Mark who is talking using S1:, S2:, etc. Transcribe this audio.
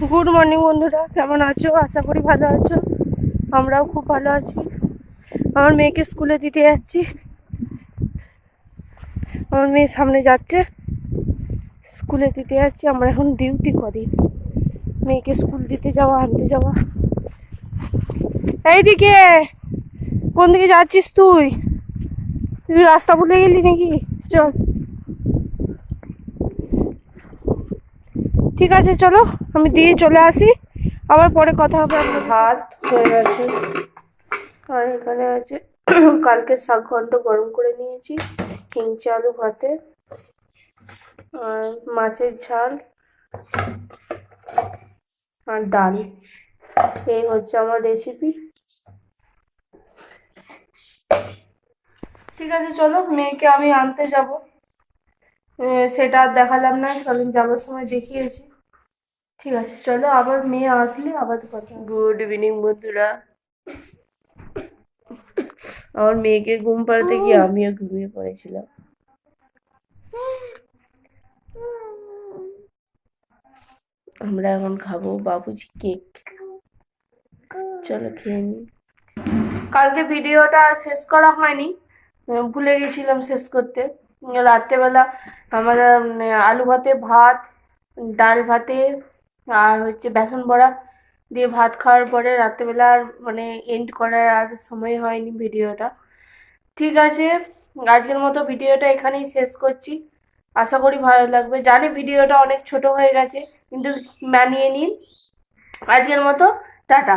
S1: Good morning বন্ধুরা। কেমন আছো? আশা করি ভালো আছো। আমরাও খুব ভালো আছি। আমার মেয়েকে স্কুলে দিতে যাচ্ছি। আমার মেয়ে সামনে যাচ্ছে। স্কুলে দিতে যাচ্ছি। আমরা এখন ডিউটি করি। মেয়েকে স্কুল দিতে যাওয়া, আনতে যাওয়া। এইদিকে কোন দিকে যাচ্ছিস তুই? তুই রাস্তা ভুলে গেলি নাকি? চল। ঠিক আছে, চলো, আমি দিয়ে চলে আসি। আবার পরে কথা হবে ভাত হয়ে গেছে। আর এখানে আছে, কালকে শাক ঘন্ট গরম করে নিয়েছি, হিংচে আলু ভাতে, আর মাছের ঝাল, আর ডাল। এই হচ্ছে আমার রেসিপি ঠিক আছে, চলো, মেয়েকে আমি আনতে যাব। সেটা আর দেখালাম না কারণ যাওয়ার সময় দেখিয়েছি। ঠিক আছে চলো আবার মেয়ে আসলে আবার কথা গুড ইভিনিং বন্ধুরা। আমার মেয়েকে ঘুম পাড়াতে গিয়ে আমিও ঘুমিয়ে পড়েছিলাম। আমরা এখন খাব বাবুজি কেক। চলো খেয়ে নিই কালকে ভিডিওটা শেষ করা হয়নি ভুলে গেছিলাম শেষ করতে। রাত্রেবেলা আমরা আলু ভাতে ভাত, ডাল ভাতে, আর হচ্ছে বেসন বড়া দিয়ে ভাত খাওয়ার পরে রাত্রেবেলা আর মানে এন্ড করার আর সময় হয়নি ভিডিওটা। ঠিক আছে, আজকের মতো ভিডিওটা এখানেই শেষ করছি। আশা করি ভালো লাগবে। জানি ভিডিওটা অনেক ছোট হয়ে গেছে, কিন্তু মানিয়ে নিন। আজকের মতো, টাটা।